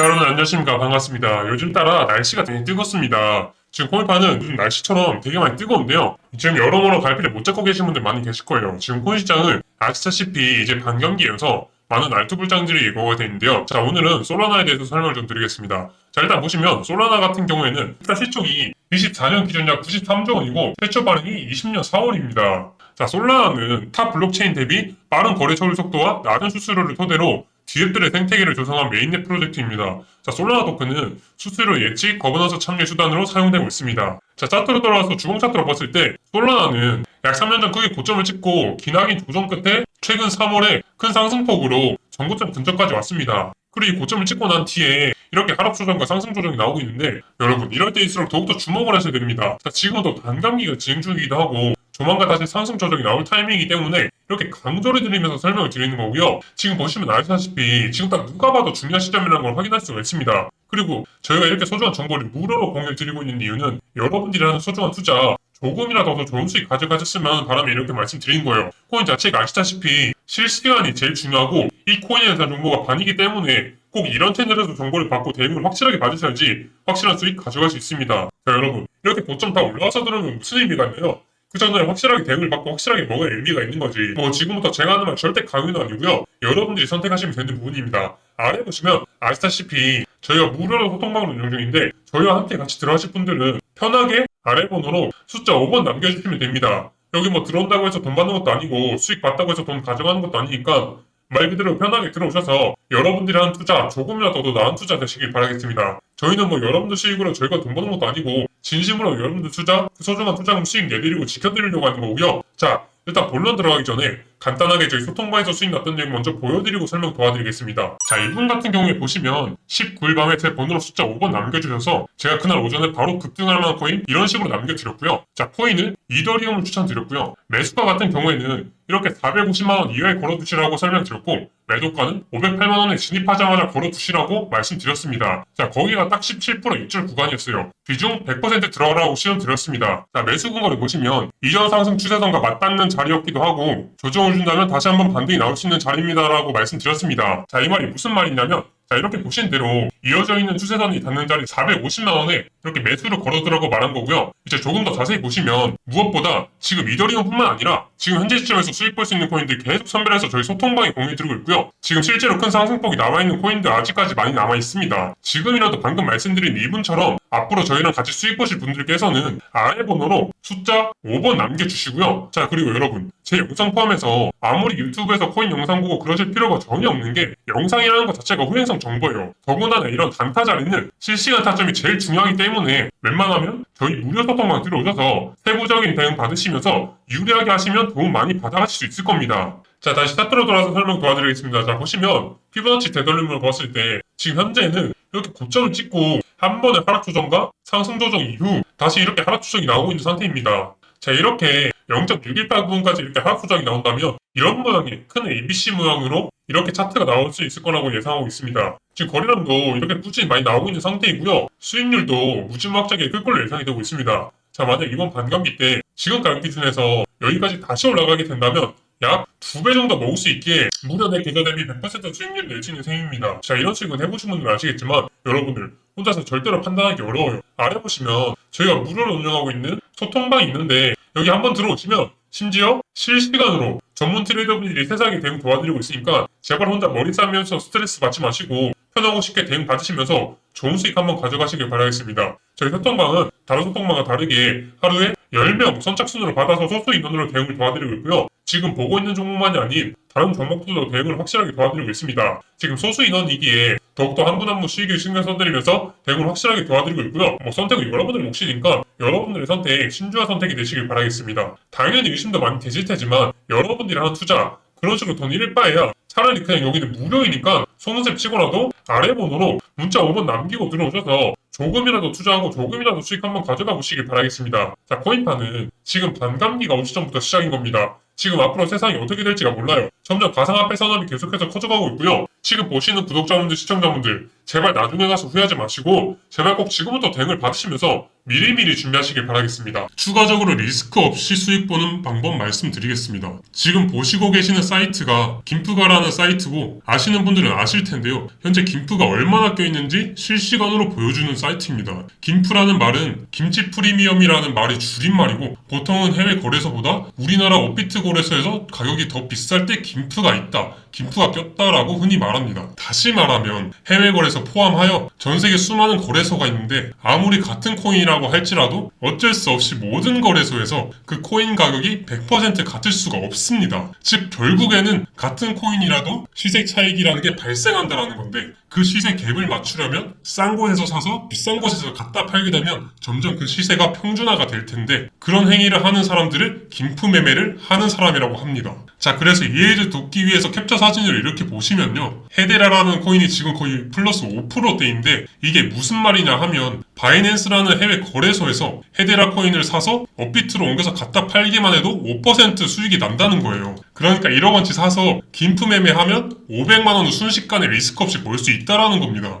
자, 여러분 안녕하십니까. 반갑습니다. 요즘 따라 날씨가 되게 뜨겁습니다. 지금 코인파는 요즘 날씨처럼 되게 많이 뜨거운데요. 지금 여러모로 갈피를 못 잡고 계신 분들 많이 계실 거예요. 지금 코인 시장은 아시다시피 이제 반경기여서 많은 알투불장들이 예고가 되어 있는데요. 자, 오늘은 솔라나에 대해서 설명을 좀 드리겠습니다. 자, 일단 보시면 솔라나 같은 경우에는 일단 시총이 24년 기준 약 93조 원이고 최초 발행이 20년 4월입니다. 자, 솔라나는 타 블록체인 대비 빠른 거래 처리 속도와 낮은 수수료를 토대로 기업들의 생태계를 조성한 메인넷 프로젝트입니다. 자, 솔라나 토큰은 수수료 예측, 거버넌스 참여 수단으로 사용되고 있습니다. 자, 차트로 돌아와서 주봉 차트로 봤을 때 솔라나는 약 3년 전 크게 고점을 찍고 기나긴 조정 끝에 최근 3월에 큰 상승폭으로 전고점 근처까지 왔습니다. 그리고 이 고점을 찍고 난 뒤에 이렇게 하락 조정과 상승 조정이 나오고 있는데 여러분 이럴 때일수록 더욱더 주목을 하셔야 됩니다. 자, 지금도 반감기가 진행 중이기도 하고 조만간 다시 상승 조정이 나올 타이밍이기 때문에 이렇게 강조를 드리면서 설명을 드리는 거고요. 지금 보시면 아시다시피 지금 딱 누가 봐도 중요한 시점이라는 걸 확인할 수가 있습니다. 그리고 저희가 이렇게 소중한 정보를 무료로 공유를 드리고 있는 이유는 여러분들이 하는 소중한 투자 조금이라도 더 좋은 수익 가져가셨으면 바람에 이렇게 말씀드린 거예요. 코인 자체가 아시다시피 실시간이 제일 중요하고 이 코인에 대한 정보가 반이기 때문에 꼭 이런 채널에서 정보를 받고 대응을 확실하게 받으셔야지 확실한 수익 가져갈 수 있습니다. 자 여러분 이렇게 고점 다 올라와서 들으면 무슨 의미가 있나요? 그 전에 확실하게 대응을 받고 확실하게 먹을 의미가 있는 거지. 뭐 지금부터 제가 하는 말 절대 강요는 아니고요. 여러분들이 선택하시면 되는 부분입니다. 아래 보시면 아시다시피 저희가 무료로 소통방을 운영 중인데 저희와 함께 같이 들어가실 분들은 편하게 아래 번호로 숫자 5번 남겨주시면 됩니다. 여기 뭐 들어온다고 해서 돈 받는 것도 아니고 수익 받다고 해서 돈 가져가는 것도 아니니까 말 그대로 편하게 들어오셔서 여러분들이 하는 투자 조금이라도 더 나은 투자 되시길 바라겠습니다. 저희는 뭐 여러분들 수익으로 저희가 돈 버는 것도 아니고 진심으로 여러분들 투자 그 소중한 투자금 수익 내드리고 지켜드리려고 하는 거고요. 자 일단 본론 들어가기 전에 간단하게 저희 소통방에서 수익 났던 내용 먼저 보여드리고 설명 도와드리겠습니다. 자 이분 같은 경우에 보시면 19일 밤에 제 번호로 숫자 5번 남겨주셔서 제가 그날 오전에 바로 급등할 만한 코인 이런 식으로 남겨드렸고요. 자 코인은 이더리움을 추천드렸고요. 매수가 같은 경우에는 이렇게 450만원 이하에 걸어두시라고 설명드렸고 매도가는 508만원에 진입하자마자 걸어두시라고 말씀드렸습니다. 자 거기가 딱 17% 입절 구간이었어요. 비중 100% 들어가라고 시험드렸습니다. 자 매수 근거를 보시면 이전 상승 추세선과 맞닿는 자리였기도 하고 조정을 준다면 다시 한번 반등이 나올 수 있는 자리입니다라고 말씀드렸습니다. 자 이 말이 무슨 말이냐면 자 이렇게 보신 대로 이어져 있는 추세선이 닿는 자리 450만 원에 이렇게 매수를 걸어두라고 말한 거고요. 이제 조금 더 자세히 보시면 무엇보다 지금 이더리움뿐만 아니라 지금 현재 시점에서 수익 볼 수 있는 코인들 계속 선별해서 저희 소통방에 공유드리고 있고요. 지금 실제로 큰 상승폭이 나와 있는 코인들 아직까지 많이 남아 있습니다. 지금이라도 방금 말씀드린 이분처럼 앞으로 저희랑 같이 수익 보실 분들께서는 아래 번호로 숫자 5번 남겨주시고요. 자 그리고 여러분 제 영상 포함해서 아무리 유튜브에서 코인 영상 보고 그러실 필요가 전혀 없는 게 영상이라는 것 자체가 후행성 정보예요. 더군다나 이런 단타 자리는 실시간 타점이 제일 중요하기 때문에 웬만하면 저희 무료 소통방 들어오셔서 세부적인 대응 받으시면서 유리하게 하시면 도움 많이 받아가실 수 있을 겁니다. 자 다시 스타트로 돌아서 설명 도와드리겠습니다. 자 보시면 피부너치 되돌림을 봤을 때 지금 현재는 이렇게 고점을 찍고 한 번의 하락 조정과 상승 조정 이후 다시 이렇게 하락 조정이 나오고 있는 상태입니다. 자 이렇게 0.618부분까지 이렇게 하락 조정이 나온다면 이런 모양의 큰 ABC 모양으로 이렇게 차트가 나올 수 있을 거라고 예상하고 있습니다. 지금 거래량도 이렇게 꾸준히 많이 나오고 있는 상태이고요. 수익률도 무지막지하게 끌 걸로 예상이 되고 있습니다. 자 만약 이번 반감기 때 지금 가격 기준에서 여기까지 다시 올라가게 된다면 약 두 배 정도 먹을 수 있기에 무려 내 계좌 대비 100% 수익률 있는 셈입니다. 자 이런 식으로 해보신 분들은 아시겠지만 여러분들 혼자서 절대로 판단하기 어려워요. 아래 보시면 저희가 무료로 운영하고 있는 소통방이 있는데 여기 한번 들어오시면 심지어 실시간으로 전문 트레이더분들이 세상에 대응 도와드리고 있으니까 제발 혼자 머리 싸면서 스트레스 받지 마시고 편하고 쉽게 대응 받으시면서 좋은 수익 한번 가져가시길 바라겠습니다. 저희 소통방은 다른 소통방과 다르게 하루에 10명 선착순으로 받아서 소수 인원으로 대응을 도와드리고 있고요. 지금 보고 있는 종목만이 아닌 다른 종목들도 대응을 확실하게 도와드리고 있습니다. 지금 소수 인원이기에 더욱더 한 분 한분 수익을 신경 써드리면서 대응을 확실하게 도와드리고 있고요. 뭐 선택은 여러분들 몫이니까 여러분들의 선택, 신중한 선택이 되시길 바라겠습니다. 당연히 의심도 많이 되실 테지만 여러분들이 하는 투자 그런 식으로 돈 잃을 바에야 차라리 그냥 여기는 무료이니까 속눈썹 치고라도 아래 번호로 문자 5번 남기고 들어오셔서 조금이라도 투자하고 조금이라도 수익 한번 가져가 보시길 바라겠습니다. 자, 코인파는 지금 반감기가 오기 전부터 시작인 겁니다. 지금 앞으로 세상이 어떻게 될지가 몰라요. 점점 가상화폐 산업이 계속해서 커져가고 있고요. 지금 보시는 구독자분들, 시청자분들 제발 나중에 가서 후회하지 마시고 제발 꼭 지금부터 대응을 받으시면서 미리미리 준비하시길 바라겠습니다. 추가적으로 리스크 없이 수익 보는 방법 말씀드리겠습니다. 지금 보시고 계시는 사이트가 김프가라는 사이트고 아시는 분들은 아실 텐데요. 현재 김프가 얼마나 껴있는지 실시간으로 보여주는 사이트입니다. 김프라는 말은 김치 프리미엄이라는 말이 줄임말이고 보통은 해외 거래소보다 우리나라 업비트 거래소에서 가격이 더 비쌀 때 김프가 있다. 김프가 꼈다라고 흔히 말합니다. 다시 말하면 해외 거래소 포함하여 전 세계 수많은 거래소가 있는데 아무리 같은 코인이라고 할지라도 어쩔 수 없이 모든 거래소에서 그 코인 가격이 100% 같을 수가 없습니다. 즉 결국에는 같은 코인이라도 시세 차익이라는 게 발생한다라는 건데 그 시세 갭을 맞추려면 싼 곳에서 사서 비싼 곳에서 갖다 팔게 되면 점점 그 시세가 평준화가 될 텐데 그런 행위를 하는 사람들을 김프 매매를 하는 사람이라고 합니다. 자 그래서 이해를 돕기 위해서 캡처 사진을 이렇게 보시면요 헤데라라는 코인이 지금 거의 플러스 5%대인데 이게 무슨 말이냐 하면 바이낸스라는 해외 거래소에서 헤데라 코인을 사서 업비트로 옮겨서 갖다 팔기만 해도 5% 수익이 난다는 거예요. 그러니까 1억 원치 사서 김프 매매하면 500만 원을 순식간에 리스크 없이 벌 수 있다라는 겁니다.